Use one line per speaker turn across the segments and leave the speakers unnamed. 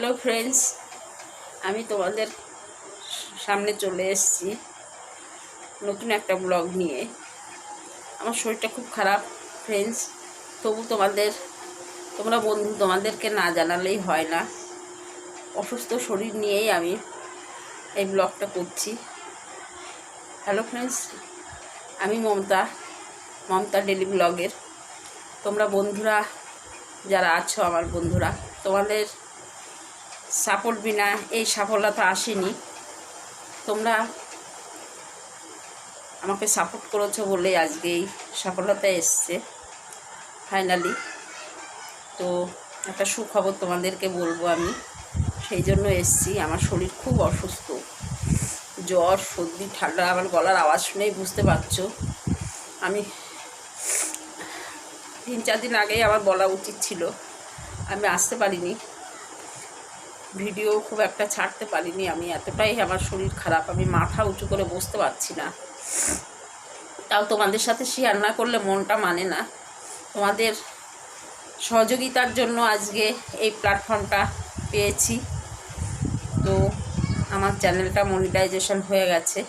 Hello friends আমি তোমাদের সামনে চলে এসেছি নতুন একটা ব্লগ নিয়ে। আমার শরীরটা খুব খারাপ ফ্রেন্ডস তবু তোমাদের, তোমরা বন্ধু তোমাদেরকে না জানালেই হয় না। অসুস্থ শরীর নিয়েই আমি এই ব্লগটা করছি। হ্যালো ফ্রেন্ডস আমি মমতা মমতা ডেলি ব্লগের তোমরা বন্ধুরা, যারা আছো, আমার বন্ধুরা, তোমাদের সাপোর্ট বিনা এই সফলতা আসেনি। তোমরা আমাকে সাপোর্ট করেছ বলে আজকে এই সফলতা এসছে ফাইনালি তো একটা সুখবর তোমাদেরকে বলব আমি, সেই জন্য এসছি। আমার শরীর খুব অসুস্থ। জ্বর, সর্দি, ঠান্ডা, আমার গলার আওয়াজ শুনেই বুঝতে পারছ। আমি তিন চার দিন আগেই আমার বলা উচিত ছিল, আমি আসতে পারিনি। ভিডিও খুব একটা ছাড়তে পারিনি আমি। এতটাই আমার শরীর খারাপ, আমি মাথা উঁচু করে বসতে পারছি না। তাও তোমাদের সাথে শেয়ার না করলে মনটা মানে না। তোমাদের সহযোগিতার জন্য আজকে এই প্ল্যাটফর্মটা পেয়েছি। তো আমার চ্যানেলটা মনিটাইজেশন হয়ে গেছে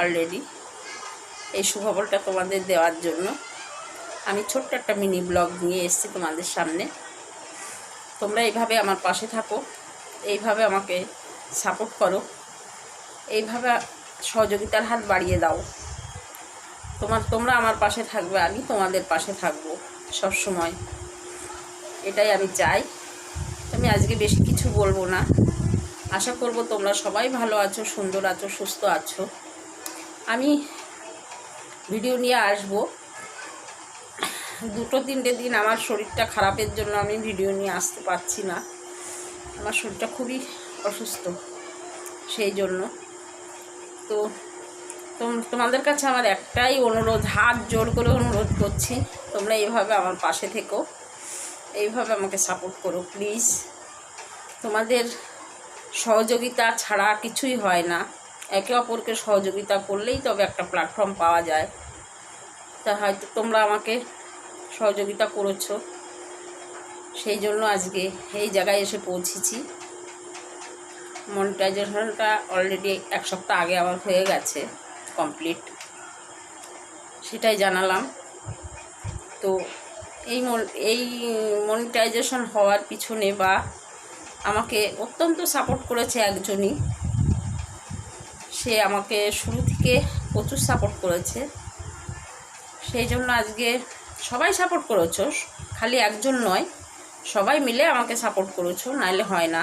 অলরেডি এই সুখবরটা তোমাদের দেওয়ার জন্য। আমি ছোট্ট একটা মিনি ব্লগ নিয়ে এসেছি তোমাদের সামনে। তোমরা এইভাবে আমার পাশে থাকো। এইভাবে আমাকে সাপোর্ট করো। এইভাবে সহযোগিতার হাত বাড়িয়ে দাও। তোমার, তোমরা আমার পাশে থাকবে, আমি তোমাদের পাশে থাকব সব সময় এটাই আমি চাই। আমি আজকে বেশি কিছু বলব না। আশা করব তোমরা সবাই ভালো আছো, সুন্দর আছো, সুস্থ আছো। আমি ভিডিও নিয়ে আসব। দুটো তিনটে দিন আমার শরীরটা খারাপের জন্য আমি ভিডিও নিয়ে আসতে পারছি না। আমার শরীরটা খুবই অসুস্থ, সেই জন্য। তো তোম- তোমাদের কাছে আমার একটাই অনুরোধ, হাত জোর করে অনুরোধ করছি, তোমরা এইভাবে আমার পাশে থেকো, এইভাবে আমাকে সাপোর্ট করো প্লিজ তোমাদের সহযোগিতা ছাড়া কিছুই হয় না। একে অপরকে সহযোগিতা করলেই তবে একটা প্ল্যাটফর্ম পাওয়া যায়। তা হয়তো তোমরা আমাকে সহযোগিতা করেছ। সেই জন্য আজকে এই জায়গায় এসে পৌঁছেছি। মনিটাইজেশনটা অলরেডি এক সপ্তাহ আগে আমার হয়ে গেছে কমপ্লিট সেটাই জানালাম। তো এই এই মনিটাইজেশন হওয়ার পিছনে বা আমাকে অত্যন্ত সাপোর্ট করেছে একজনই। সে আমাকে শুরু থেকে প্রচুর সাপোর্ট করেছে। সেই জন্য আজকে সবাই সাপোর্ট করেছ, খালি একজন নয়। সবাই মিলে আমাকে সাপোর্ট করেছ, নাইলে হয় না।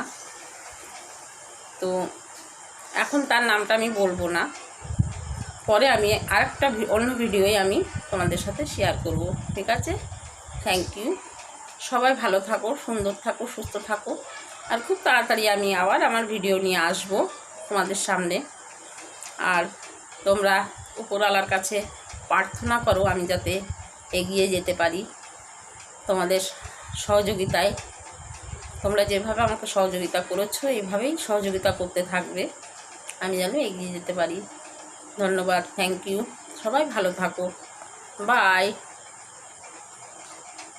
তো এখন তার নামটা আমি বলব না। পরে আমি আরেকটা অন্য ভিডিওয়ে আমি তোমাদের সাথে শেয়ার করব, ঠিক আছে? থ্যাংক ইউ সবাই ভালো থাকো, সুন্দর থাকো, সুস্থ থাকো। আর খুব তাড়াতাড়ি আমি আবার আমার ভিডিও নিয়ে আসব তোমাদের সামনে। আর তোমরা উপরওয়ালার কাছে প্রার্থনা করো আমি যাতে এগিয়ে যেতে পারি। তোমাদের সহযোগিতায়। তোমরা যেভাবে আমাকে সহযোগিতা করেছ এইভাবেই সহযোগিতা করতে থাকবে। আমি যেন এগিয়ে যেতে পারি। ধন্যবাদ থ্যাংক ইউ সবাই ভালো থাকো। বাই